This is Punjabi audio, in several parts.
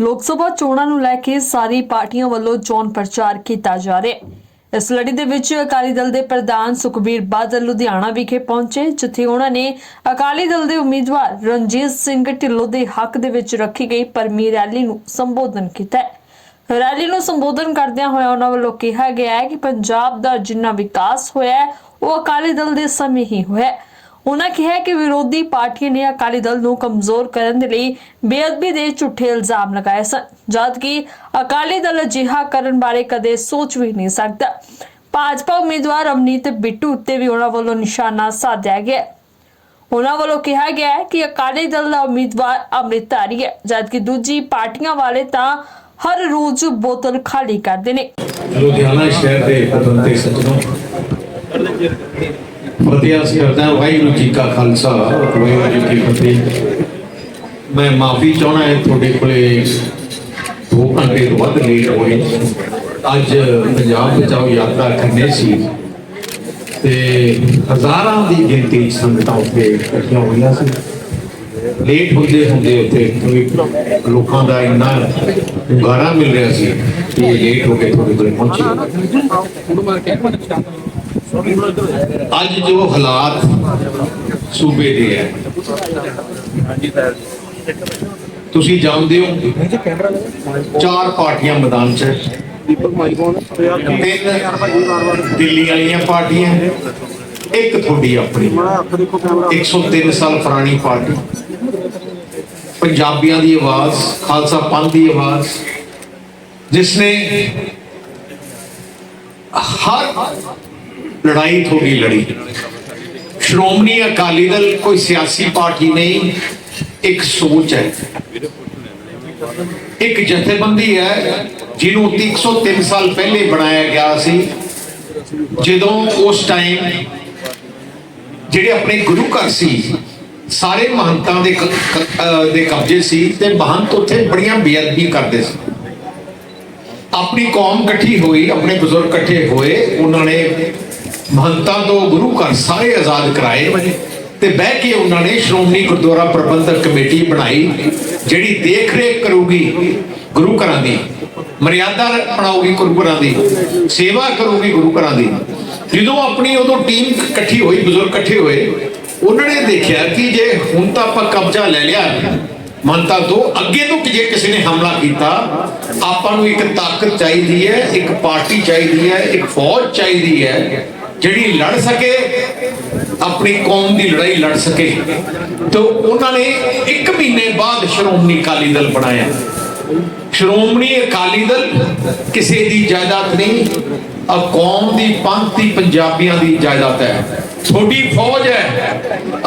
ਲੋਕ ਸਭਾ ਚੋਣਾਂ ਨੂੰ ਲੈ ਕੇ ਸਾਰੀ ਪਾਰਟੀਆਂ ਵੱਲੋਂ ਚੋਣ ਪ੍ਰਚਾਰ ਕੀਤਾ ਜਾ ਰਿਹਾ ਹੈ। ਇਸ ਲੜੀ ਦੇ ਵਿੱਚ ਅਕਾਲੀ ਦਲ ਦੇ ਪ੍ਰਧਾਨ ਸੁਖਬੀਰ ਬਾਦਲ ਲੁਧਿਆਣਾ ਵਿਖੇ ਪਹੁੰਚੇ, ਜਿੱਥੇ ਉਹਨਾਂ ਨੇ ਅਕਾਲੀ ਦਲ ਦੇ ਉਮੀਦਵਾਰ ਰਣਜੀਤ ਸਿੰਘ ਢਿੱਲੋਂ ਦੇ ਹੱਕ ਦੇ ਵਿੱਚ ਰੱਖੀ ਗਈ ਪਰਮੀ ਰੈਲੀ ਨੂੰ ਸੰਬੋਧਨ ਕੀਤਾ ਰੈਲੀ ਨੂੰ ਸੰਬੋਧਨ ਕਰਦਿਆਂ ਹੋਇਆ ਉਹਨਾਂ ਵੱਲੋਂ ਕਿਹਾ ਗਿਆ ਹੈ ਕਿ ਪੰਜਾਬ ਦਾ ਜਿੰਨਾ ਵਿਕਾਸ ਹੋਇਆ ਉਹ ਅਕਾਲੀ ਦਲ ਦੇ ਸਮੇਂ ਹੀ ਹੋਇਆ ਉਹਨਾਂ ਕਿਹਾ ਕਿ ਵਿਰੋਧੀ ਪਾਰਟੀਆਂ ਨੇ ਅਕਾਲੀ ਦਲ ਨੂੰ ਕਮਜ਼ੋਰ ਕਰਨ ਦੇ ਲਈ ਬੇਅਦਬੀ ਦੇ ਝੂਠੇ ਇਲਜ਼ਾਮ ਲਗਾਏ ਸਨ, ਜਦਕਿ ਅਕਾਲੀ ਦਲ ਅਜਿਹਾ ਕਰਨ ਬਾਰੇ ਕਦੇ ਸੋਚ ਵੀ ਨਹੀਂ ਸਕਦਾ। ਭਾਜਪਾ ਉਮੀਦਵਾਰ ਅਮਨੀਤ ਬਿੱਟੂ ਉੱਤੇ ਵੀ ਉਹਨਾਂ ਵੱਲੋਂ ਨਿਸ਼ਾਨਾ ਸਾਧਿਆ ਗਿਆ ਉਹਨਾਂ ਵੱਲੋਂ ਕਿਹਾ ਗਿਆ ਹੈ ਕਿ ਅਕਾਲੀ ਦਲ ਦਾ ਉਮੀਦਵਾਰ ਅੰਮ੍ਰਿਤਧਾਰੀ ਹੈ, ਜਦਕਿ ਦੂਜੀ ਪਾਰਟੀਆਂ ਵਾਲੇ ਤਾਂ ਹਰ ਰੋਜ਼ ਬੋਤਲ ਖਾਲੀ ਕਰਦੇ ਨੇ। ਲੁਧਿਆਣਾ ਸ਼ਹਿਰ ਦੇ ਪਤਵੰਤੇ ਸੱਜਣੋ ਫਤਿਹ ਕਰਦਾ ਹਾਂ, ਵਾਹਿਗੁਰੂ ਜੀ ਕਾ ਖਾਲਸਾ ਵਾਹਿਗੁਰੂ ਜੀ ਕੀ ਫਤਿਹ। ਮੈਂ ਮਾਫੀ ਚਾਹਣਾ ਹੈ ਤੁਹਾਡੇ ਕੋਲੇ 2 ਘੰਟੇ ਵੱਧ ਲੇਟ ਹੋਏ ਅੱਜ ਪੰਜਾਬ ਬਚਾਓ ਯਾਤਰਾ ਕਰਨੀ ਸੀ। ਤੇ ਹਜ਼ਾਰਾਂ ਦੀ ਗਿਣਤੀ ਸੰਗਤਾਂ ਉੱਤੇ ਇਕੱਠੀਆਂ ਹੋਈਆਂ ਸੀ। ਲੇਟ ਹੁੰਦੇ ਹੁੰਦੇ ਉੱਤੇ ਕਿਉਂਕਿ ਲੋਕਾਂ ਦਾ ਇੰਨਾ ਗਾਰਾ ਮਿਲ ਰਿਹਾ ਸੀ ਕਿ ਲੇਟ ਹੋ ਕੇ ਤੁਹਾਡੇ ਕੋਲ ਪਹੁੰਚੇ। ਅੱਜ ਜੋ ਹਾਲਾਤ ਸੂਬੇ ਦੇ ਹੈ, ਤੁਸੀਂ ਜਾਣਦੇ ਹੋ, ਚਾਰ ਪਾਰਟੀਆਂ ਮੈਦਾਨ 'ਚ ਹੈ। ਤਿੰਨ ਦਿੱਲੀ ਵਾਲੀਆਂ ਪਾਰਟੀਆਂ, ਇੱਕ ਤੁਹਾਡੀ ਆਪਣੀ 103 ਸਾਲ ਪੁਰਾਣੀ ਪਾਰਟੀ ਪੰਜਾਬੀਆਂ ਦੀ ਆਵਾਜ਼, ਖਾਲਸਾ ਪੰਥ ਦੀ ਆਵਾਜ਼, ਜਿਸ ਨੇ ਹਰ ਲੜਾਈ ਤੁਹਾਡੀ ਲੜੀ। ਸ਼੍ਰੋਮਣੀ ਅਕਾਲੀ ਦਲ ਕੋਈ ਸਿਆਸੀ ਪਾਰਟੀ ਨਹੀਂ, ਇੱਕ ਸੋਚ ਹੈ। ਇੱਕ ਜਥੇਬੰਦੀ ਹੈ, ਜਿਹਨੂੰ 103 ਸਾਲ ਪਹਿਲੇ ਬਣਾਇਆ ਗਿਆ ਸੀ। ਜਦੋਂ ਉਸ ਟਾਈਮ ਜਿਹੜੇ ਆਪਣੇ ਗੁਰੂ ਘਰ ਸੀ, ਸਾਰੇ ਮਹੰਤਾਂ ਦੇ ਦੇ ਕਬਜ਼ੇ ਸੀ ਤੇ ਮਹੰਤ ਉੱਥੇ ਬੜੀਆਂ ਬੇਅਦਬੀ ਕਰਦੇ ਸੀ। ਆਪਣੀ ਕੌਮ ਇਕੱਠੀ ਹੋਈ, ਆਪਣੇ ਬਜ਼ੁਰਗ ਇਕੱਠੇ ਹੋਏ, ਉਹਨਾਂ ਨੇ ਮਹੰਤਾਂ ਤੋਂ ਗੁਰੂ ਘਰ ਸਾਰੇ ਆਜ਼ਾਦ ਕਰਾਏ ਤੇ ਬਹਿ ਕੇ ਉਹਨਾਂ ਨੇ ਸ਼੍ਰੋਮਣੀ ਗੁਰਦੁਆਰਾ ਪ੍ਰਬੰਧਕ ਕਮੇਟੀ ਬਣਾਈ, ਜਿਹੜੀ ਦੇਖ ਰੇਖ ਕਰੂਗੀ ਗੁਰੂ ਘਰਾਂ ਦੀ, ਮਰਿਆਦਾ ਬਣਾਉਗੀ ਗੁਰੂ ਘਰਾਂ ਦੀ, ਸੇਵਾ ਕਰੂਗੀ ਗੁਰੂ ਘਰਾਂ ਦੀ। ਜਦੋਂ ਆਪਣੀ ਉਦੋਂ ਟੀਮ ਇਕੱਠੀ ਹੋਈ, ਬਜ਼ੁਰਗ ਇਕੱਠੇ ਹੋਏ, ਉਹਨਾਂ ਨੇ ਦੇਖਿਆ ਕਿ ਜੇ ਹੁਣ ਤਾਂ ਆਪਾਂ ਕਬਜ਼ਾ ਲੈ ਲਿਆ ਮੰਨਤਾ ਤੋਂ ਅੱਗੇ ਤੋਂ ਜੇ ਕਿਸੇ ਨੇ ਹਮਲਾ ਕੀਤਾ, ਆਪਾਂ ਨੂੰ ਇੱਕ ਤਾਕਤ ਚਾਹੀਦੀ ਹੈ, ਇੱਕ ਪਾਰਟੀ ਚਾਹੀਦੀ ਹੈ, ਇੱਕ ਫੌਜ ਚਾਹੀਦੀ ਹੈ ਜਿਹੜੀ ਲੜ ਸਕੇ, ਆਪਣੀ ਕੌਮ ਦੀ ਲੜਾਈ ਲੜ ਸਕੇ। ਤੋਂ ਉਹਨਾਂ ਨੇ ਇੱਕ ਮਹੀਨੇ ਬਾਅਦ ਸ਼੍ਰੋਮਣੀ ਅਕਾਲੀ ਦਲ ਬਣਾਇਆ। ਸ਼੍ਰੋਮਣੀ ਅਕਾਲੀ ਦਲ ਕਿਸੇ ਦੀ ਜਾਇਦਾਦ ਨਹੀਂ, ਆ ਕੌਮ ਦੀ ਪੰਥ ਦੀ ਪੰਜਾਬੀਆਂ ਦੀ ਜਾਇਦਾਦ ਹੈ। ਤੁਹਾਡੀ ਫੌਜ ਹੈ,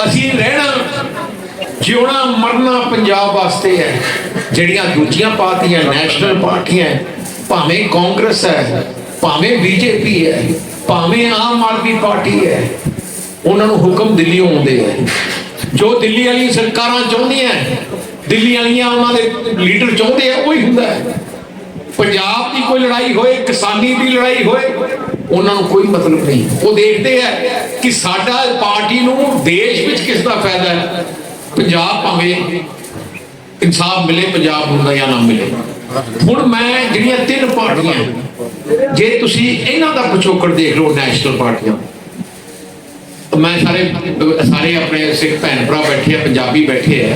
ਅਸੀਂ ਰਹਿਣਾ, ਜਿਉਣਾ, ਮਰਨਾ ਪੰਜਾਬ ਵਾਸਤੇ ਹੈ। ਜਿਹੜੀਆਂ ਦੂਜੀਆਂ ਪਾਰਟੀਆਂ, ਨੈਸ਼ਨਲ ਪਾਰਟੀਆਂ ਭਾਵੇਂ ਕਾਂਗਰਸ ਹੈ, ਭਾਵੇਂ ਬੀਜੇਪੀ ਹੈ ਭਾਵੇਂ ਆਮ ਆਦਮੀ ਪਾਰਟੀ ਹੈ, ਉਹਨਾਂ ਨੂੰ ਹੁਕਮ ਦਿੱਲੀੋਂ ਆਉਂਦੇ ਹੈ। ਜੋ ਦਿੱਲੀ ਵਾਲੀ ਸਰਕਾਰਾਂ ਚਾਹੁੰਦੀਆਂ ਦਿੱਲੀ ਵਾਲੀਆਂ ਉਹਨਾਂ ਦੇ ਲੀਡਰ ਚਾਹੁੰਦੇ ਆ ਉਹੀ ਹੁੰਦਾ ਹੈ। ਪੰਜਾਬ ਦੀ ਕੋਈ ਲੜਾਈ ਹੋਏ, ਕਿਸਾਨੀ ਦੀ ਲੜਾਈ ਹੋਏ, ਉਹਨਾਂ ਨੂੰ ਕੋਈ ਮਤਲਬ ਨਹੀਂ। ਉਹ ਦੇਖਦੇ ਆ ਕਿ ਸਾਡਾ ਪਾਰਟੀ ਨੂੰ ਦੇਸ਼ ਵਿੱਚ ਕਿਸ ਦਾ ਫਾਇਦਾ ਹੈ? ਪੰਜਾਬ ਭਾਵੇਂ ਇਨਸਾਫ ਮਿਲੇ, ਪੰਜਾਬ ਨੂੰ ਜਾਂ ਨਾ ਮਿਲੇ। ਹੁਣ ਮੈਂ ਜਿਹੜੀਆਂ ਤਿੰਨ ਪਾਰਟੀਆਂ, ਜੇ ਤੁਸੀਂ ਇਹਨਾਂ ਦਾ ਪਿਛੋਕੜ ਦੇਖ ਲਓ ਨੈਸ਼ਨਲ ਪਾਰਟੀਆਂ ਮੈਂ ਸਾਰੇ ਸਾਰੇ ਆਪਣੇ ਸਿੱਖ ਭੈਣ ਭਰਾ ਬੈਠੇ ਆ, ਪੰਜਾਬੀ ਬੈਠੇ ਆ।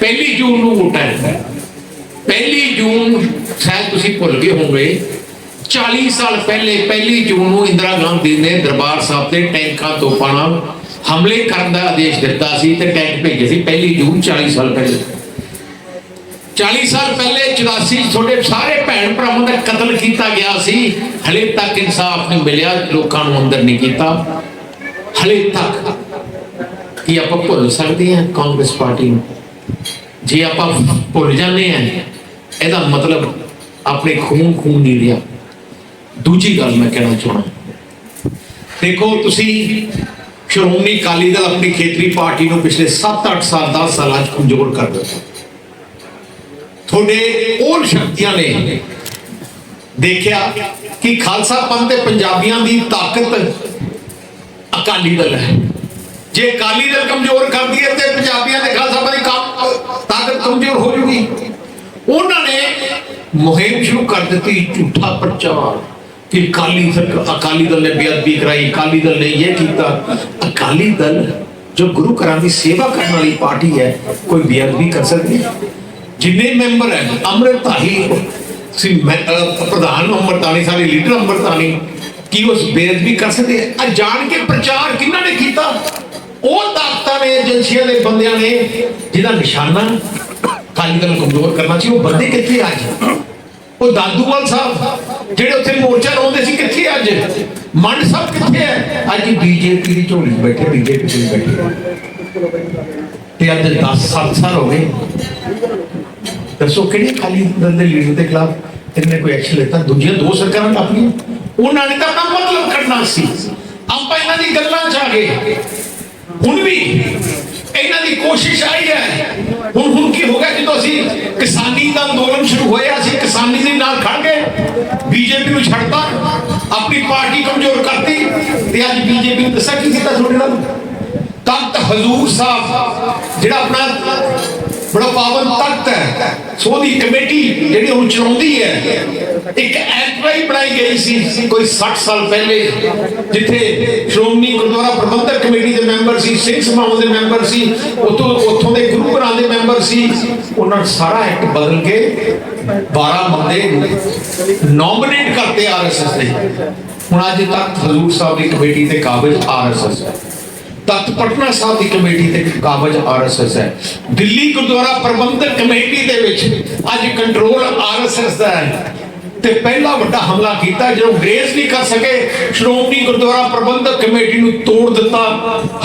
ਪਹਿਲੀ ਜੂਨ ਨੂੰ ਵੋਟਾਂ ਹੈ। ਪਹਿਲੀ ਜੂਨ, ਸ਼ਾਇਦ ਤੁਸੀਂ ਭੁੱਲ ਗਏ ਹੋਵੋਗੇ 40 ਸਾਲ ਪਹਿਲੇ, ਪਹਿਲੀ ਜੂਨ ਨੂੰ ਇੰਦਰਾ ਗਾਂਧੀ ਨੇ ਦਰਬਾਰ ਸਾਹਿਬ ਤੇ ਟੈਂਕਾਂ ਤੋਪਾਂ ਨਾਲ ਹਮਲੇ ਕਰਨ ਦਾ ਆਦੇਸ਼ ਦਿੱਤਾ ਸੀ ਤੇ ਟੈਂਕ ਭੇਜੇ ਸੀ, ਪਹਿਲੀ ਜੂਨ 40 ਸਾਲ ਪਹਿਲੇ। 40 ਸਾਲ ਪਹਿਲੇ 84 ਤੁਹਾਡੇ ਸਾਰੇ ਭੈਣ ਭਰਾਵਾਂ ਦਾ ਕਤਲ ਕੀਤਾ ਗਿਆ ਸੀ। ਹਲੇ ਤੱਕ ਇਨਸਾਫ ਨਹੀਂ ਮਿਲਿਆ, ਲੋਕਾਂ ਨੂੰ ਅੰਦਰ ਨਹੀਂ ਕੀਤਾ। ਹਲੇ ਤੱਕ ਕੀ ਆਪਾਂ ਭੁੱਲ ਸਕਦੇ ਹਾਂ ਕਾਂਗਰਸ ਪਾਰਟੀ ਨੂੰ? ਜੇ ਆਪਾਂ ਭੁੱਲ ਜਾਂਦੇ ਹਾਂ, ਇਹਦਾ ਮਤਲਬ ਆਪਣੇ ਖੂਨ ਖੂਨ ਨਹੀਂ ਰਿਹਾ। ਦੂਜੀ ਗੱਲ ਮੈਂ ਕਹਿਣਾ ਚਾਹੁੰਦਾ ਦੇਖੋ, ਤੁਸੀਂ ਸ਼੍ਰੋਮਣੀ ਅਕਾਲੀ ਦਲ ਆਪਣੀ ਖੇਤਰੀ ਪਾਰਟੀ ਨੂੰ ਪਿਛਲੇ 7-8 ਸਾਲ 10 ਸਾਲਾਂ 'ਚ ਕਮਜ਼ੋਰ ਕਰ ਦਿੱਤਾ। ਤੁਹਾਡੇ ਉਹ ਸ਼ਕਤੀਆਂ ਨੇ ਦੇਖਿਆ ਕਿ ਖਾਲਸਾ ਪੰਥ ਤੇ ਪੰਜਾਬੀਆਂ ਦੀ ਤਾਕਤ ਅਕਾਲੀ ਦਲ ਹੈ। ਜੇ ਅਕਾਲੀ ਦਲ ਕਮਜ਼ੋਰ ਕਰਦੀ ਹੈ ਤੇ ਪੰਜਾਬੀਆਂ ਦੇ ਖਾਲਸਾ ਪੰਥ ਦੀ ਤਾਕਤ ਕਮਜ਼ੋਰ ਹੋ ਜੂ ਉਹਨਾਂ ਨੇ ਮੁਹਿੰਮ ਸ਼ੁਰੂ ਕਰ ਦਿੱਤੀ, ਝੂਠਾ ਪ੍ਰਚਾਰ ਕਿ ਅਕਾਲੀ ਸਰ- ਅਕਾਲੀ ਦਲ ਨੇ ਬੇਅਦਬੀ ਕਰਾਈ, ਅਕਾਲੀ ਦਲ ਨੇ ਇਹ ਕੀਤਾ। ਅਕਾਲੀ ਦਲ ਜੋ ਗੁਰੂ ਘਰਾਂ ਦੀ ਸੇਵਾ ਕਰਨ ਵਾਲੀ ਪਾਰਟੀ ਹੈ, ਕੋਈ ਬੇਅਦਬੀ ਕਰ ਸਕਦੀ? ਹੈ ਜਿੰਨੇ ਮੈਂਬਰ ਹੈ, ਅੰਮ੍ਰਿਤਧਾਰੀ। ਸੀ ਪ੍ਰਧਾਨ ਅੰਮ੍ਰਿਤਾਨੀ ਸਾਰੇ ਲੀਡਰ ਅੰਮ੍ਰਿਤਾਨੀ ਕੀ ਉਸ ਬੇਅਦਬੀ ਕਰ ਸਕਦੇ ਆ ਜਾਣ ਕੇ ਪ੍ਰਚਾਰ ਕਿਹਨਾਂ ਨੇ ਕੀਤਾ? ਉਹ ਤਾਕਤਾਂ ਨੇ, ਏਜੰਸੀਆਂ ਦੇ ਬੰਦਿਆਂ ਨੇ, ਜਿਹਦਾ ਨਿਸ਼ਾਨਾ ਅਕਾਲੀ ਨੂੰ ਕਮਜ਼ੋਰ ਕਰਨਾ ਸੀ, ਉਹ ਬੰਦੇ ਕਿੱਥੇ ਅੱਜ? ਉਹ ਦਾਦੂਵਾਲ ਸਾਹਿਬ, ਜਿਹੜੇ ਉੱਥੇ ਮੋਰਚਾ ਲਾਉਂਦੇ ਸੀ, ਕਿੱਥੇ ਅੱਜ? ਮੰਡ ਸਾਹਿਬ ਕਿੱਥੇ ਹੈ? ਅੱਜ ਬੀਜੇਪੀ ਦੀ ਝੋਲੀ 'ਚ ਬੈਠੇ, ਬੀਜੇਪੀ ਦੀ ਬੈਠੇ। ਤੇ ਅੱਜ 10 7 ਸਾਲ ਹੋ ਗਏ। ਦੱਸੋ ਕਿਹੜੀ ਅਕਾਲੀ ਦਲ ਦੇ ਲੀਡਰ ਦੇ ਖਿਲਾਫ ਇਹਨੇ ਕੋਈ ਐਕਸ਼ਨ ਲਿੱਤਾ? ਦੂਜੀਆਂ ਦੋ ਸਰਕਾਰਾਂ ਕਾਫੀ ਉਹਨਾਂ ਨੇ ਤਾਂ ਆਪਣਾ ਮਤਲਬ ਕੱਢਣਾ ਸੀ। ਆਪਾਂ ਇਹਨਾਂ ਦੀ ਗੱਲਾਂ ਚ ਆ ਗਏ। ਹੁਣ ਵੀ ਇਹਨਾਂ ਦੀ ਕੋਸ਼ਿਸ਼ ਆਈ ਹੈ। ਹੁਣ ਹੁਣ ਕੀ ਹੋ ਗਿਆ ਜਦੋਂ ਅਸੀਂ ਕਿਸਾਨੀ ਦਾ ਅੰਦੋਲਨ ਸ਼ੁਰੂ ਹੋਇਆ, ਅਸੀਂ ਕਿਸਾਨੀ ਦੇ ਨਾਲ ਖੜ ਗਏ। ਬੀਜੇਪੀ ਨੂੰ ਛੱਡਤਾ, ਆਪਣੀ ਪਾਰਟੀ ਕਮਜ਼ੋਰ ਕਰਤੀ ਤੇ ਅੱਜ ਬੀਜੇਪੀ ਨੂੰ ਦੱਸਿਆ ਕੀ ਕੀਤਾ ਤੁਹਾਡੇ ਨਾਲ? ਤਖਤ ਹਜ਼ੂਰ ਸਾਹਿਬ, ਜਿਹੜਾ ਆਪਣਾ ਬੜਾ ਪਾਵਨ ਤਖਤ ਹੈ। ਸੋ ਉਹਦੀ ਕਮੇਟੀ ਜਿਹੜੀ ਉਹ ਚਲਾਉਂਦੀ ਹੈ। ਇੱਕ ਐਨਕੁਆਇਰੀ ਬਣਾਈ ਗਈ ਸੀ, ਕੋਈ 60 ਸਾਲ ਪਹਿਲੇ, ਜਿੱਥੇ ਸ਼੍ਰੋਮਣੀ ਗੁਰਦੁਆਰਾ ਪ੍ਰਬੰਧਕ ਕਮੇਟੀ ਦੇ ਮੈਂਬਰ ਸੀ, ਸਿੰਘ ਸਭਾਵਾਂ ਦੇ ਮੈਂਬਰ ਸੀ ਉਤੋਂ ਉੱਥੋਂ ਦੇ ਗੁਰੂ ਘਰਾਂ ਦੇ ਮੈਂਬਰ ਸੀ। ਉਹਨਾਂ ਨੇ ਸਾਰਾ ਐਕਟ ਬਦਲ ਕੇ 12 ਬੰਦੇ ਨੋਮੀਨੇਟ ਕਰਤੇ ਆਰਐਸਐਸ ਦੇ। ਹੁਣ ਅੱਜ ਤੱਕ ਹਜ਼ੂਰ ਸਾਹਿਬ ਦੀ ਕਮੇਟੀ ਤੇ ਕਾਬਜ ਆਰਐਸਐਸ ਹੈ। ਤਖਤ ਪਟਨਾ ਸਾਹਿਬ ਦੀ ਕਮੇਟੀ ਤੇ ਕਾਬਜ ਆਰਐਸਐਸ ਹੈ। ਦਿੱਲੀ ਗੁਰਦੁਆਰਾ ਪ੍ਰਬੰਧਕ ਕਮੇਟੀ ਦੇ ਵਿੱਚ ਅੱਜ ਕੰਟਰੋਲ ਆਰਐਸਐਸ ਦਾ ਹੈ। ਤੇ ਪਹਿਲਾ ਵੱਡਾ ਹਮਲਾ ਕੀਤਾ, ਜਦੋਂ ਗ੍ਰੇਸ ਨਹੀਂ ਕਰ ਸਕੇ, ਸ਼੍ਰੋਮਣੀ ਗੁਰਦੁਆਰਾ ਪ੍ਰਬੰਧਕ ਕਮੇਟੀ ਨੂੰ ਤੋੜ ਦਿੱਤਾ,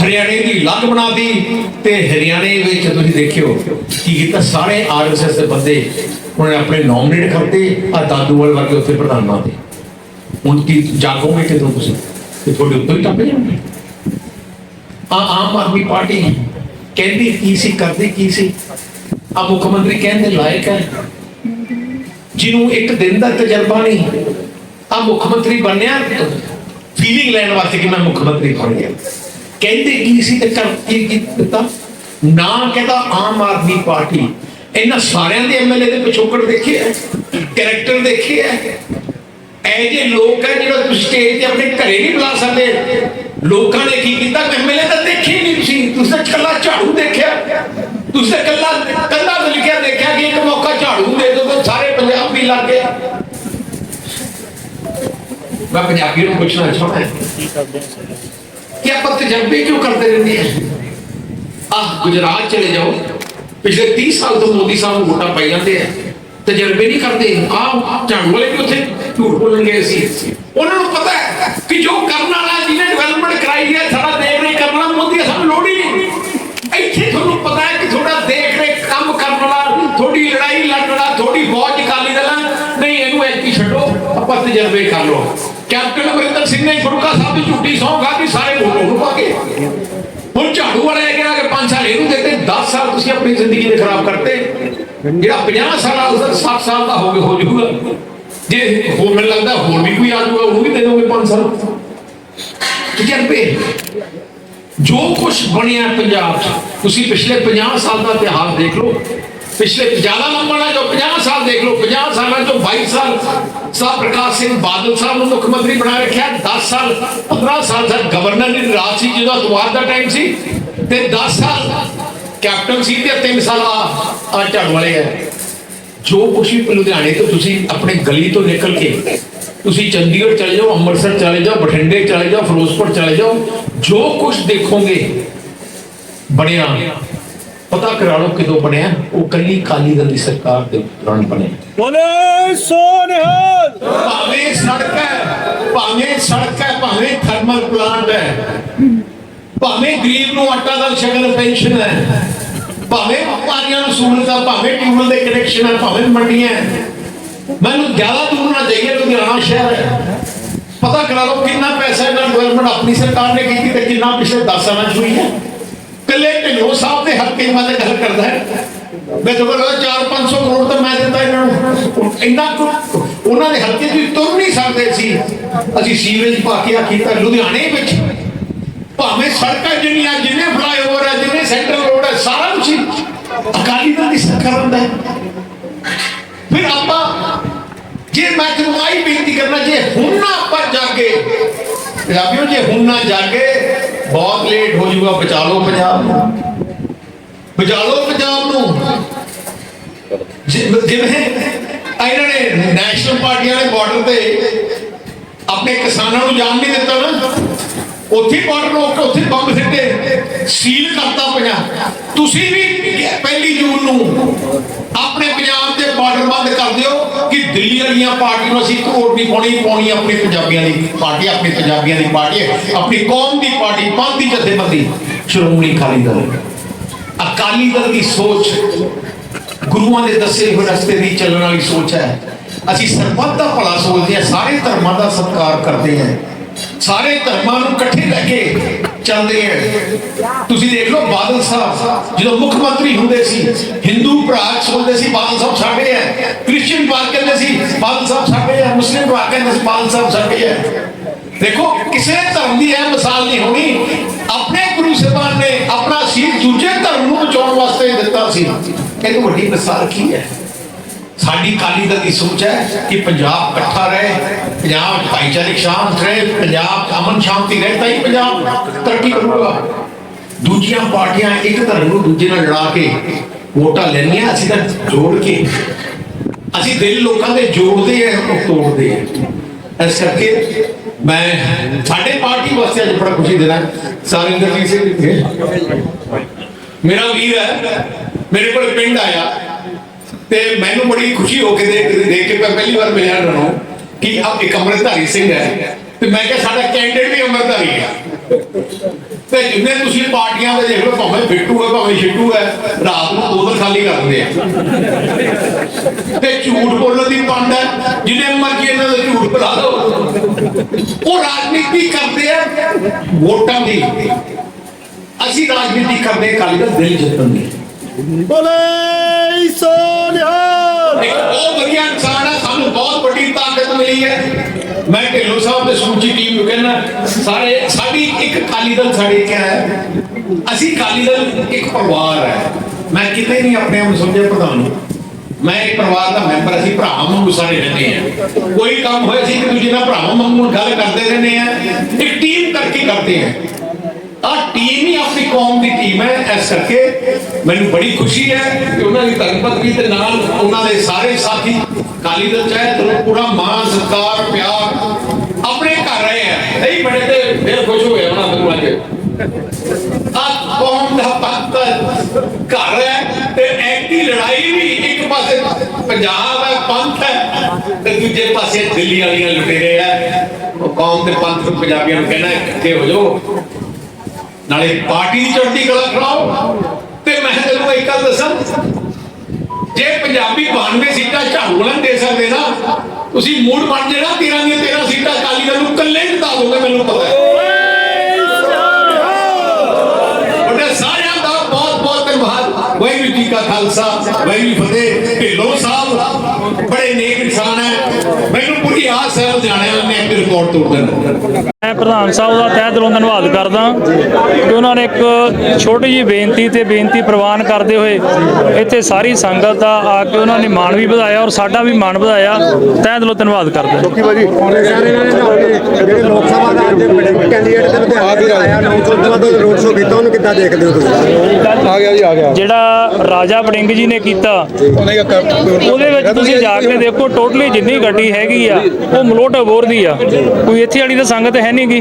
ਹਰਿਆਣੇ ਦੀ ਲੱਗ ਬਣਾ ਬਣਾਤੀ ਤੇ ਹਰਿਆਣੇ ਵਿੱਚ ਤੁਸੀਂ ਦੇਖਿਓ ਕੀ ਕੀਤਾ ਸਾਰੇ ਆਰਐਸਐਸ ਦੇ ਬੰਦੇ। ਉਹਨਾਂ ਨੇ ਆਪਣੇ ਨੋਮੀਨੇਟ ਕਰਤੇ ਆ ਦਾਦੂਵਾਲ ਵਰਗੇ ਉੱਥੇ ਪ੍ਰਧਾਨ ਬਣਾਤੇ। ਹੁਣ ਕੀ ਜਾਗੋਗੇ ਕਿਦੋਂ ਤੁਸੀਂ? ਤੇ ਤੁਹਾਡੇ ਉੱਤੇ ਹੀ ਟੱਪ ਜਾਣਗੇ। ਆ ਆਮ ਆਦਮੀ ਪਾਰਟੀ ਕਹਿੰਦੀ ਕੀ ਸੀ, ਕਰਦੀ ਕੀ ਸੀ? ਆ ਮੁੱਖ ਮੰਤਰੀ ਕਹਿੰਦੇ ਲਾਇਕ ਹੈ। ਜਿਹਨੂੰ ਇੱਕ ਦਿਨ ਦਾ ਤਜਰਬਾ ਨਹੀਂ, ਆ ਮੁੱਖ ਮੰਤਰੀ ਬਣਿਆ ਫੀਲਿੰਗ ਲੈਣ ਵਾਸਤੇ ਕਿ ਮੈਂ ਮੁੱਖ ਮੰਤਰੀ ਬਣ ਗਿਆ। ਕਹਿੰਦੇ ਕੀ ਸੀ ਤੇ ਕਰ ਕੀ ਕੀ ਨਾ ਕਹਿੰਦਾ ਆਮ ਆਦਮੀ ਪਾਰਟੀ। ਇਹਨਾਂ ਸਾਰਿਆਂ ਦੇ ਐਮਐਲਏ ਦੇ ਪਿਛੋਕੜ ਦੇਖੇ ਹੈ, ਕੈਰੈਕਟਰ ਦੇਖੇ ਹੈ ਇਹ ਜੇ ਲੋਕ ਹੈ ਜਿਹੜਾ ਤੁਸੀਂ ਸਟੇਜ ਤੇ ਆਪਣੇ ਘਰੇ ਨਹੀਂ ਬੁਲਾ ਸਕਦੇ, ਲੋਕਾਂ ਨੇ ਕੀ ਕੀਤਾ? ਐਮਐਲਏ ਤਾਂ ਦੇਖੇ ਨਹੀਂ ਤੁਸੀਂ। ਤੁਸੀਂ ਤਾਂ ਕੱਲਾ ਝਾੜੂ ਦੇਖਿਆ। ਤੁਸੀਂ ਤਾਂ ਕੱਲਾ ਕੱਲਾ ਲਿਖਿਆ, ਦੇਖਿਆ ਕਿ ਇੱਕ ਮੌਕਾ ਝਾੜੂ ਦੇ ਦੋ ਤਾਂ ਸਾਰੇ ਪੰਜਾਬ ਵੀ ਲੱਗ ਗਏ। ਮੈਂ ਪੰਜਾਬੀ ਨੂੰ ਪੁੱਛਣਾ ਚਾਹੁੰਦਾ ਕਿ ਆਪਾਂ ਤਜਰਬੇ ਕਿਉਂ ਕਰਦੇ ਰਹਿੰਦੇ ਆ ਆਹ ਗੁਜਰਾਤ ਚਲੇ ਜਾਓ, ਪਿਛਲੇ 30 ਸਾਲ ਤੋਂ ਮੋਦੀ ਸਾਹਿਬ ਨੂੰ ਵੋਟਾਂ ਪਾਈ ਜਾਂਦੇ ਆ। ਤਜਰਬੇ ਨਹੀਂ ਕਰਦੇ। ਆਹ ਝਾੜੂ ਵਾਲੇ ਵੀ ਉੱਥੇ ਝੂਠ ਬੋਲਣ ਗਏ ਸੀ। ਉਹਨਾਂ ਨੂੰ ਪਤਾ ਹੈ ਕਿ ਜੋ ਕਰਨ ਵਾਲਾ ਜਿਹਨੇ ਡਿਵੈਲਪਮੈਂਟ ਕਰਾਈ ਹੈ, ਸਾਡਾ ਦੇਖ ਰੇਖ ਕਰਨ ਵਾਲਾ ਮੋਦੀ ਸਾਨੂੰ ਲੋੜ ਹੀ ਨਹੀਂ। ਇੱਥੇ ਤੁਹਾਨੂੰ ਪਤਾ ਹੈ ਕਿ ਤੁਹਾਡਾ ਦੇਖ ਰੇਖ ਕੰਮ ਕਰਨ ਵਾਲਾ ਥੋੜੀ ਲੜਾਈ ਲੜਨ ਵਾਲਾ ਥੋੜੀ ਫੌਜ ਕਾਲੀ ਦਲਾਂ ਨਹੀਂ, ਇਹਨੂੰ ਐਤਕੀ ਛੱਡੋ, ਆਪਾਂ ਤਜਰਬੇ ਕਰ ਲਓ। ਕੈਪਟਨ ਅਮਰਿੰਦਰ ਸਿੰਘ ਨੇ ਗੁਰੂਕਾ ਸਾਹਿਬ ਦੀ ਝੂਠੀ ਸੌਂ ਖਾਧੀ ਸਾਰੇ ਵੋਟੋਂ ਨੂੰ ਪਾ ਕੇ। ਹੁਣ ਝਾੜੂ ਵਾਲੇ ਇਹ ਕਿਹਾ ਕਿ 5 ਸਾਲ ਇਹਨੂੰ ਦਿੱਤੇ 10 ਸਾਲ ਤੁਸੀਂ ਆਪਣੀ ਜ਼ਿੰਦਗੀ ਦੇ ਖਰਾਬ ਕਰਤੇ। ਜਿਹੜਾ 50 ਸਾਲ ਉਸ 60 ਸਾਲ ਦਾ ਹੋ ਗਿਆ ਹੋ ਜਾਊਗਾ। ਜੇ ਹੋਰ ਮੈਨੂੰ ਲੱਗਦਾ ਹੋਰ ਵੀ ਕੋਈ ਆ ਜਾਊਗਾ ਉਹਨੂੰ ਵੀ ਦੇ ਦੋਗੇ 5 ਸਾਲ। ਤਜਰਬੇ ਜੋ ਕੁਝ ਬਣਿਆ ਪੰਜਾਬ 'ਚ, ਤੁਸੀਂ ਪਿਛਲੇ 50 ਸਾਲ ਦਾ ਇਤਿਹਾਸ ਦੇਖ ਲਓ। ਪਿਛਲੇ ਜ਼ਿਆਦਾ ਲੰਬਾ ਜੋ 50 ਸਾਲ ਦੇਖ ਲਓ। 50 ਸਾਲਾਂ ਚੋਂ 22 ਸਾਲ ਸਾਹਿਬ ਪ੍ਰਕਾਸ਼ ਸਿੰਘ ਬਾਦਲ ਸਾਹਿਬ ਨੂੰ ਮੁੱਖ ਮੰਤਰੀ ਬਣਾ ਰੱਖਿਆ 10 ਸਾਲ 15 ਸਾਲ ਦਾ ਗਵਰਨਰ ਦੀ ਰਾਜ ਸੀ ਜਦੋਂ ਅਤਵਾਦ ਦਾ ਟਾਈਮ ਸੀ, ਤੇ 10 ਸਾਲ ਕੈਪਟਨ ਸੀ ਤੇ 3 ਸਾਲ ਆ ਆ ਝਾੜੂ ਵਾਲੇ ਹੈ ਜੋ ਕੁਛ ਵੀ ਲੁਧਿਆਣੇ ਤੋਂ ਤੁਸੀਂ ਆਪਣੇ ਗਲੀ ਤੋਂ ਨਿਕਲ ਕੇ ਤੁਸੀਂ ਚੰਡੀਗੜ੍ਹ ਚਲੇ ਜਾਓ ਅੰਮ੍ਰਿਤਸਰ ਚਲੇ ਜਾਓ ਬਠਿੰਡੇ ਚਲੇ ਜਾਓ ਫਿਰੋਜ਼ਪੁਰ ਚਲੇ ਜਾਓ ਜੋ ਕੁਛ ਦੇਖੋਗੇ ਬਣਿਆ। ਪਤਾ ਕਰਾ ਲਓ ਕਿਦੋਂ ਬਣਿਆ। ਉਹ ਕੱਲੀ ਕਾਲੀ ਦਲ ਦੀ ਸਰਕਾਰ ਦੇ ਦੌਰਾਨ ਬਣਿਆ। ਬੋਲੇ ਸੋਨਿਹਾਲ ਭਾਵੇਂ ਸੜਕ ਹੈ ਭਾਵੇਂ ਸੜਕ ਹੈ ਭਾਵੇਂ ਥਰਮਲ ਪਲਾਂਟ ਹੈ ਭਾਵੇਂ ਗਰੀਬ ਨੂੰ ਆਟਾ ਦਾ ਸ਼ਗਨ ਪੈਨਸ਼ਨ ਹੈ, ਭਾਵੇਂ ਵਪਾਰੀਆਂ ਨੂੰ ਸਹੂਲਤਾਂ, ਭਾਵੇਂ ਟਿਊਬਲ ਦੇ ਕਨੈਕਸ਼ਨ ਹੈ, ਭਾਵੇਂ ਮੰਡੀਆਂ ਹੈ। ਮੈਨੂੰ ਜ਼ਿਆਦਾ ਦੂਰ ਨਾ ਜਾਈਏ ਲੁਧਿਆਣਾ ਸ਼ਹਿਰ ਹੈ। ਪਤਾ ਕਰਾ ਲਓ ਕਿੰਨਾ ਪੈਸਾ ਇਹਨਾਂ ਡਿਵੈਲਪਮੈਂਟ ਆਪਣੀ ਸਰਕਾਰ ਨੇ ਕੀਤੀ ਤੇ ਕਿੰਨਾ ਪਿਛਲੇ 10 ਸਾਲਾਂ ਚ ਹੋਈ ਹੈ। ਕੱਲੇ ਢਿੱਲੋਂ ਸਾਹਿਬ ਦੇ ਹੱਕੇ ਬਾਰੇ ਗੱਲ ਕਰਦਾ ਹੈ। ਮੈਂ ਜਦੋਂ ਕਹਿੰਦਾ 4-500 ਕਰੋੜ ਤਾਂ ਮੈਂ ਦਿੱਤਾ ਇਹਨਾਂ ਨੂੰ। ਇੰਨਾ ਉਹਨਾਂ ਦੇ ਹਲਕੇ ਚ ਤੁਰ ਨਹੀਂ ਸਕਦੇ ਸੀ। ਅਸੀਂ ਸੀਵਰੇਜ ਪਾ ਕੇ ਆ ਕੀਤਾ ਲੁਧਿਆਣੇ ਵਿੱਚ ਭਾਵੇਂ ਸੜਕਾਂ ਜਿੰਨੀਆਂ ਜਿੰਨੇ ਫਲਾਈਓਵਰ ਹੈ ਜਿੰਨੇ ਸੈਂਟਰਲ ਰੋਡ ਹੈ ਸਾਰਾ ਕੁਝ ਅਕਾਲੀ ਦਲ ਦੀ ਸਰਕਾਰ ਹੁੰਦਾ ਹੈ। ਫਿਰ ਆਪਾਂ ਜੇ ਮੈਂ ਤੁਹਾਨੂੰ ਆਈ ਬੇਨਤੀ ਕਰਨਾ, ਜੇ ਹੁਣ ਨਾ ਆਪਾਂ ਜਾਗੇ, ਪੰਜਾਬੀਓ, ਜੇ ਹੁਣ ਨਾ ਜਾਗੇ, ਬਹੁਤ ਲੇਟ ਹੋ ਜਾਊਗਾ, ਬਚਾ ਲਓ ਪੰਜਾਬ ਨੂੰ। ਬਚਾ ਲਓ ਪੰਜਾਬ ਨੂੰ। ਜਿਵੇਂ ਇਹਨਾਂ ਨੇ ਨੈਸ਼ਨਲ ਪਾਰਟੀਆਂ ਨੇ ਬਾਰਡਰ ਤੇ ਆਪਣੇ ਕਿਸਾਨਾਂ ਨੂੰ ਜਾਣ ਨਹੀਂ ਦਿੱਤਾ ਨਾ। ਉੱਥੇ ਬਾਰਡਰ ਰੋਕ ਉੱਥੇ ਬੰਬ ਸਿੱਟੇ। ਸੀਲ ਕਰਤਾ ਪੰਜਾਬ ਤੁਸੀਂ ਵੀ ਪਹਿਲੀ ਜੂਨ ਨੂੰ ਆਪਣੇ ਪੰਜਾਬ ਦੇ ਬਾਰਡਰ ਬੰਦ ਕਰ ਦਿਓ ਕਿ ਦਿੱਲੀ ਵਾਲੀਆਂ ਪਾਰਟੀਆਂ ਨੂੰ ਅਸੀਂ ਇੱਕ ਨਹੀਂ ਪਾਉਣੀ ਪਾਉਣੀ ਆਪਣੀ ਪੰਜਾਬੀਆਂ ਦੀ ਪਾਰਟੀ, ਆਪਣੀ ਪੰਜਾਬੀਆਂ ਦੀ ਪਾਰਟੀ ਆਪਣੀ ਕੌਮ ਦੀ ਪਾਰਟੀ ਪੰਥ ਦੀ ਜਥੇਬੰਦੀ। ਸ਼੍ਰੋਮਣੀ ਅਕਾਲੀ ਦਲ। ਅਕਾਲੀ ਦਲ ਦੀ ਸੋਚ ਗੁਰੂਆਂ ਦੇ ਦੱਸੇ ਹੋਏ ਰਸਤੇ ਦੀ ਚੱਲਣ ਵਾਲੀ ਸੋਚ ਹੈ। ਅਸੀਂ ਸਰਬੱਤ ਦਾ ਭਲਾ ਸੋਚਦੇ ਹਾਂ, ਸਾਰੇ ਧਰਮਾਂ ਦਾ ਸਤਿਕਾਰ ਕਰਦੇ ਹਾਂ। ਸਾਰੇ ਧਰਮਾਂ ਨੂੰ ਇਕੱਠੇ ਲੈ ਕੇ ਚੱਲਦੇ ਹਾਂ ਤੁਸੀਂ ਦੇਖ ਲਓ ਬਾਦਲ ਸਾਹਿਬ, ਜਦੋਂ ਮੁੱਖ ਮੰਤਰੀ ਹੁੰਦੇ ਸੀ, ਹਿੰਦੂ ਭਰਾ ਸੋਚਦੇ ਸੀ, ਬਾਦਲ ਸਾਹਿਬ ਸਾਡੇ ਹੈ ਕ੍ਰਿਸਚੀਅਨ ਭਰਾ ਕਹਿੰਦੇ ਸੀ, ਬਾਦਲ ਸਾਹਿਬ ਸਾਡੇ ਹੈ ਮੁਸਲਿਮ ਭਰਾ ਕਹਿੰਦੇ ਸੀ, ਬਾਦਲ ਸਾਹਿਬ ਸਾਡੇ ਹੈ ਦੇਖੋ, ਕਿਸੇ ਧਰਮ ਦੀ ਇਹ ਮਿਸਾਲ ਨਹੀਂ ਹੋਣੀ। ਆਪਣੇ ਗੁਰੂ ਸਾਹਿਬਾਨ ਨੇ ਆਪਣਾ ਸੀਸ ਦੂਜੇ ਧਰਮ ਨੂੰ ਬਚਾਉਣ ਵਾਸਤੇ ਦਿੱਤਾ ਸੀ। ਇਹਨੂੰ ਵੱਡੀ ਮਿਸਾਲ ਕੀ ਹੈ? ਸਾਡੀ ਕਾਲੀ ਦਲ ਦੀ ਸੋਚ ਹੈ ਕਿ ਪੰਜਾਬ ਇਕੱਠਾ ਰਹੇ ਪੰਜਾਬ ਭਾਈਚਾਰਕ ਸ਼ਾਂਤ ਰਹੇ, ਪੰਜਾਬ ਅਮਨ ਸ਼ਾਂਤੀ ਰਹੇ, ਤਾਂ ਹੀ ਪੰਜਾਬ ਤਰੱਕੀ ਕਰੂਗਾ। ਦੂਜੀਆਂ ਪਾਰਟੀਆਂ ਇੱਕ ਧਰਮ ਨੂੰ ਦੂਜੇ ਨਾਲ ਲੜਾ ਕੇ ਵੋਟਾਂ ਲੈਣੀਆਂ, ਅਸੀਂ ਤਾਂ ਜੋੜ ਕੇ। ਅਸੀਂ ਦਿਲ ਲੋਕਾਂ ਦੇ ਜੋੜਦੇ ਆ ਉਹ ਤੋੜਦੇ ਆ। ਇਸ ਕਰਕੇ ਮੈਂ ਸਾਡੇ ਪਾਰਟੀ ਵਾਸਤੇ ਅੱਜ ਬੜਾ ਖੁਸ਼ੀ ਦੇਣਾ। ਸਾਰਿੰਦਰ ਸਿੰਘ ਮੇਰਾ ਵੀਰ ਹੈ, ਮੇਰੇ ਕੋਲ ਪਿੰਡ ਆਇਆ। ਤੇ ਮੈਨੂੰ ਬੜੀ ਖੁਸ਼ੀ ਹੋ ਕੇ ਦੇਖ ਦੇਖ ਕੇ ਮੈਂ ਪਹਿਲੀ ਵਾਰ ਮਿਲਿਆ ਉਹਨਾਂ ਨੂੰ। ਕਿ ਆਪ ਇੱਕ ਅੰਮ੍ਰਿਤਧਾਰੀ ਸਿੰਘ ਹੈ ਤੇ ਮੈਂ ਕਿਹਾ ਸਾਡਾ ਕੈਂਡੀਡੇਟ ਵੀ ਅੰਮ੍ਰਿਤਧਾਰੀ ਹੈ। ਤੇ ਜਿੰਨੇ ਤੁਸੀਂ ਪਾਰਟੀਆਂ ਦੇ ਦੇਖ ਲਓ ਭਾਵੇਂ ਬਿੱਟੂ ਹੈ ਭਾਵੇਂ ਛਿੱਟੂ ਹੈ ਰਾਤ ਨੂੰ ਬੋਤਲ ਖਾਲੀ ਕਰ ਦਿੰਦੇ ਆ। ਤੇ ਝੂਠ ਬੋਲਣ ਦੀ ਪੰਡ ਹੈ ਜਿੰਨੇ ਮਰਜ਼ੀ ਇਹਨਾਂ ਦਾ ਝੂਠ ਬੁਲਾ ਲਓ। ਉਹ ਰਾਜਨੀਤੀ ਕਰਦੇ ਆ ਵੋਟਾਂ ਦੀ। ਅਸੀਂ ਰਾਜਨੀਤੀ ਕਰਦੇ ਕਾਲੀ ਦਾ ਦਿਲ ਜਿੱਤਣ ਦੀ ਬੋਲੇ ਸੋਨਿਹਾਲ ਇੱਕ ਬਹੁਤ ਵਧੀਆ ਇਨਸਾਨ ਹੈ ਸਾਨੂੰ ਬਹੁਤ ਵੱਡੀ ਹੈ। ਮੈਂ ਢਿੱਲੋਂ ਸਾਹਿਬ ਤੇ ਸਮੁੱਚੀ ਟੀਮ ਨੂੰ ਕਹਿੰਦਾ, ਸਾਰੇ, ਸਾਡੀ ਇੱਕ ਕਾਲੀ ਦਲ ਸਾਡੇ ਕਿਆ ਹੈ। ਅਸੀਂ ਕਾਲੀ ਦਲ ਇੱਕ ਪਰਿਵਾਰ ਹੈ। ਮੈਂ ਕਿਤੇ ਨਹੀਂ ਆਪਣੇ ਆਪ ਨੂੰ ਸਮਝਿਆ ਪ੍ਰਧਾਨ ਮੈਂ ਇੱਕ ਪਰਿਵਾਰ ਦਾ ਮੈਂਬਰ, ਅਸੀਂ ਭਰਾ ਵਾਂਗੂ ਸਾਰੇ ਰਹਿੰਦੇ ਆ ਕੋਈ ਕੰਮ ਹੋਇਆ ਸੀ ਇੱਕ ਦੂਜੇ ਨਾਲ ਭਰਾਵਾਂ ਵਾਂਗੂ ਗੱਲ ਕਰਦੇ ਰਹਿੰਦੇ ਆ ਇੱਕ ਟੀਮ ਕਰਕੇ ਕਰਦੇ ਆ ਆ ਟੀਮ ਹੀ ਆਪਣੀ ਕੌਮ ਦੀ ਟੀਮ ਹੈ, ਇਸ ਕਰਕੇ ਮੈਨੂੰ ਬੜੀ ਖੁਸ਼ੀ ਹੈ ਕਿ ਉਹਨਾਂ ਦੀ ਧਰਮਪਤਨੀ ਦੇ ਨਾਲ ਉਹਨਾਂ ਦੇ ਸਾਰੇ ਸਾਥੀ ਕਾਲੀ ਦਲ ਚਾਹੇ ਤੁਹਾਨੂੰ ਪੂਰਾ ਮਾਣ ਸਤਿਕਾਰ, ਪਿਆਰ ਆਪਣੇ ਘਰ ਰਹੇ ਆ ਨਹੀਂ, ਬੜੇ ਤੇ ਦਿਲ ਖੁਸ਼ ਹੋ ਉਹਨਾਂ ਨੂੰ ਅੱਜ। ਆ ਕੌਮ ਦਾ ਪੰਥ ਘਰ ਹੈ ਤੇ ਐਂਟੀ ਲੜਾਈ ਵੀ ਇੱਕ ਪਾਸੇ ਪੰਜਾਬ ਹੈ, ਪੰਥ ਹੈ ਤੇ ਦੂਜੇ ਪਾਸੇ ਦਿੱਲੀ ਵਾਲੀਆਂ ਲੁਟੇਰੇ ਆ ਉਹ ਕੌਮ ਤੇ ਪੰਥ ਨੂੰ ਪੰਜਾਬੀਆਂ ਨੂੰ ਕਹਿਣਾ ਇਕੱਠੇ ਹੋ ਜਾਓ। ਨਾਲੇ ਪਾਰਟੀ ਦੀ ਚੜ੍ਹਦੀ ਕਲਾ ਖੜਾਓ ਤੇ ਮੈਂ ਤੈਨੂੰ ਇੱਕ ਗੱਲ ਦੱਸਾਂ, ਜੇ ਪੰਜਾਬੀ 92 ਸੀਟਾਂ ਝਾੜੂ ਵਾਲਿਆਂ ਦੇ ਸਕਦੇ ਨਾ, ਤੁਸੀਂ ਮੂਡ ਬਣ ਜਿਹੜਾ 13 ਦੀਆਂ 13 ਸੀਟਾਂ ਅਕਾਲੀ ਦਲ ਨੂੰ ਇਕੱਲੇ ਜਿਤਾ ਦੋਗੇ ਮੈਨੂੰ ਪਤਾ ਹੈ। ਤੁਹਾਡੇ ਸਾਰਿਆਂ ਦਾ ਬਹੁਤ ਬਹੁਤ ਧੰਨਵਾਦ। ਵਾਹਿਗੁਰੂ ਜੀ ਕਾ ਖਾਲਸਾ, ਵਾਹਿਗੁਰੂ ਫਤਿਹ। ਢਿੱਲੋਂ ਸਾਹਿਬ, ਬੜੇ ਨੇਕ ਇਨਸਾਨ ਹੈ। ਮੈਨੂੰ ਪੂਰੀ ਆਸ ਹੈ ਲੁਧਿਆਣੇ ਨੇ ਇੱਕ ਰਿਕਾਰਡ ਤੋੜ ਦੇਣਾ। ਮੈਂ ਪ੍ਰਧਾਨ ਸਾਹਿਬ ਦਾ ਤਹਿ ਦਿਲੋਂ ਧੰਨਵਾਦ ਕਰਦਾ ਕਿ ਉਹਨਾਂ ਨੇ ਇੱਕ ਛੋਟੀ ਜਿਹੀ ਬੇਨਤੀ ਤੇ ਬੇਨਤੀ ਪ੍ਰਵਾਨ ਕਰਦੇ ਹੋਏ ਇੱਥੇ ਸਾਰੀ ਸੰਗਤ ਦਾ ਆ ਕੇ ਉਹਨਾਂ ਨੇ ਮਾਣ ਵੀ ਵਧਾਇਆ ਔਰ ਸਾਡਾ ਵੀ ਮਾਣ ਵਧਾਇਆ। ਤਹਿ ਦਿਲੋਂ ਧੰਨਵਾਦ ਕਰਦਾ। ਲੋਕੀ ਭਾਜੀ। ਜਿਹੜੇ ਲੋਕ ਸਭਾ ਦਾ ਅੱਜ ਕੈਂਡੀਡੇਟ ਦੇ ਲੁਧਿਆਣੇ ਆਇਆ ਨੌ ਤੋਂ ਬਾਅਦ ਰੋਡ ਸ਼ੋ ਕੀਤਾ ਉਹਨੂੰ ਕਿੱਦਾਂ ਦੇਖਦੇ ਹੋ ਤੁਸੀਂ? ਆ ਗਿਆ ਜੀ ਆ ਗਿਆ। ਜਿਹੜਾ ਰਾਜਾ ਵੜਿੰਗ ਜੀ ਨੇ ਕੀਤਾ ਉਹਦੇ ਵਿੱਚ ਤੁਸੀਂ ਜਾ ਕੇ ਦੇਖੋ ਟੋਟਲੀ ਜਿੰਨੀ ਗੱਡੀ ਹੈਗੀ ਆ ਉਹ ਮਲੋਟ ਅਬੋਰ ਦੀ ਆ। ਕੋਈ ਇੱਥੇ ਵਾਲੀ ਤਾਂ ਸੰਗਤ ਹੈ ਨਹੀਂ ਗੀ।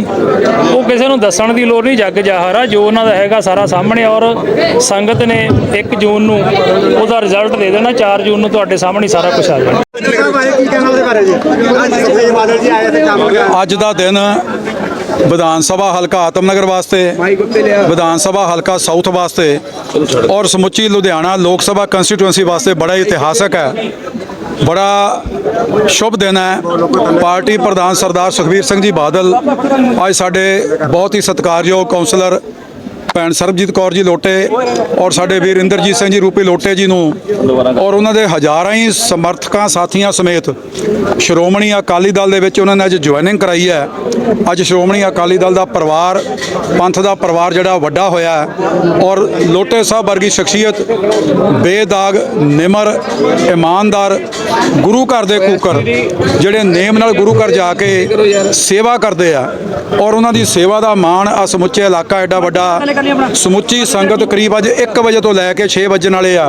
ਉਹ ਕਿਸੇ ਨੂੰ ਦੱਸਣ ਦੀ ਲੋੜ ਨਹੀਂ ਜੱਗ ਜਾਹਰ ਆ ਜੋ ਉਹਨਾਂ ਦਾ ਹੈਗਾ ਸਾਰਾ ਸਾਹਮਣੇ ਔਰ ਸੰਗਤ ਨੇ 1 ਜੂਨ ਨੂੰ ਉਹਦਾ ਰਿਜ਼ਲਟ ਦੇ ਦੇਣਾ 4 ਜੂਨ ਨੂੰ ਤੁਹਾਡੇ ਸਾਹਮਣੇ ਸਾਰਾ ਕੁਝ ਆ ਜਾਣਾ। ਅੱਜ ਦਾ ਦਿਨ ਵਿਧਾਨ ਸਭਾ ਹਲਕਾ ਆਤਮਨਗਰ ਵਾਸਤੇ, ਵਿਧਾਨ ਸਭਾ ਹਲਕਾ ਸਾਊਥ ਵਾਸਤੇ, ਔਰ ਸਮੁੱਚੀ ਲੁਧਿਆਣਾ ਲੋਕ ਸਭਾ ਕੰਸਟੀਟੂਐਂਸੀ ਵਾਸਤੇ ਬੜਾ ਹੀ ਇਤਿਹਾਸਕ ਹੈ। ਬੜਾ ਸ਼ੁਭ ਦਿਨ ਹੈ। ਪਾਰਟੀ ਪ੍ਰਧਾਨ ਸਰਦਾਰ ਸੁਖਬੀਰ ਸਿੰਘ ਜੀ ਬਾਦਲ ਅੱਜ ਸਾਡੇ ਬਹੁਤ ਹੀ ਸਤਿਕਾਰਯੋਗ ਕਾਉਂਸਲਰ ਭੈਣ ਸਰਬਜੀਤ ਕੌਰ ਜੀ ਲੋਟੇ ਔਰ ਸਾਡੇ ਵੀਰ ਇੰਦਰਜੀਤ ਸਿੰਘ ਜੀ, ਰੂਪੀ ਲੋਟੇ ਜੀ ਨੂੰ ਔਰ ਉਹਨਾਂ ਦੇ ਹਜ਼ਾਰਾਂ ਹੀ ਸਮਰਥਕਾਂ ਸਾਥੀਆਂ ਸਮੇਤ ਸ਼੍ਰੋਮਣੀ ਅਕਾਲੀ ਦਲ ਦੇ ਵਿੱਚ ਉਹਨਾਂ ਨੇ ਅੱਜ ਜੁਆਇਨਿੰਗ ਕਰਾਈ ਹੈ। ਅੱਜ ਸ਼੍ਰੋਮਣੀ ਅਕਾਲੀ ਦਲ ਦਾ ਪਰਿਵਾਰ, ਪੰਥ ਦਾ ਪਰਿਵਾਰ ਜਿਹੜਾ ਵੱਡਾ ਹੋਇਆ ਹੈ ਔਰ ਲੋਟੇ ਸਾਹਿਬ ਵਰਗੀ ਸ਼ਖਸੀਅਤ, ਬੇਦਾਗ, ਨਿਮਰ, ਇਮਾਨਦਾਰ, ਗੁਰੂ ਘਰ ਦੇ ਕੂਕਰ ਜਿਹੜੇ ਨੇਮ ਨਾਲ ਗੁਰੂ ਘਰ ਜਾ ਕੇ ਸੇਵਾ ਕਰਦੇ ਆ ਔਰ ਉਹਨਾਂ ਦੀ ਸੇਵਾ ਦਾ ਮਾਣ ਆ ਸਮੁੱਚੇ ਇਲਾਕਾ ਐਡਾ ਵੱਡਾ ਸਮੁੱਚੀ ਸੰਗਤ ਕਰੀਬ ਅੱਜ 1 ਵਜੇ ਤੋਂ ਲੈ ਕੇ 6 ਵਜੇ ਵਾਲੇ ਆ।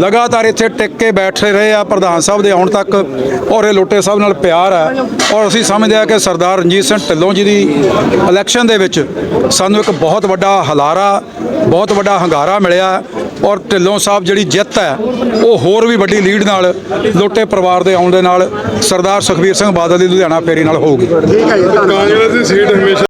ਲਗਾਤਾਰ ਇੱਥੇ ਟਿਕ ਕੇ ਬੈਠੇ ਰਹੇ ਆ ਪ੍ਰਧਾਨ ਸਾਹਿਬ ਦੇ ਆਉਣ ਤੱਕ। ਔਰ ਇਹ ਲੋਟੇ ਸਾਹਿਬ ਨਾਲ ਪਿਆਰ ਹੈ ਔਰ ਅਸੀਂ ਸਮਝਦੇ ਆ ਕਿ ਸਰਦਾਰ ਰਣਜੀਤ ਸਿੰਘ ਢਿੱਲੋਂ ਜੀ ਦੀ ਇਲੈਕਸ਼ਨ ਦੇ ਵਿੱਚ ਸਾਨੂੰ ਇੱਕ ਬਹੁਤ ਵੱਡਾ ਹਲਾਰਾ ਬਹੁਤ ਵੱਡਾ ਹੰਗਾਰਾ ਮਿਲਿਆ। ਔਰ ਢਿੱਲੋਂ ਸਾਹਿਬ ਜਿਹੜੀ ਜਿੱਤ ਹੈ ਉਹ ਹੋਰ ਵੀ ਵੱਡੀ ਲੀਡ ਨਾਲ ਲੋਟੇ ਪਰਿਵਾਰ ਦੇ ਆਉਣ ਦੇ ਨਾਲ ਸਰਦਾਰ ਸੁਖਬੀਰ ਸਿੰਘ ਬਾਦਲ ਦੀ ਲੁਧਿਆਣਾ ਫੇਰੀ ਨਾਲ ਹੋਊਗੀ। ਕਾਂਗਰਸ ਦੀ ਸੀਟ ਹਮੇਸ਼ਾ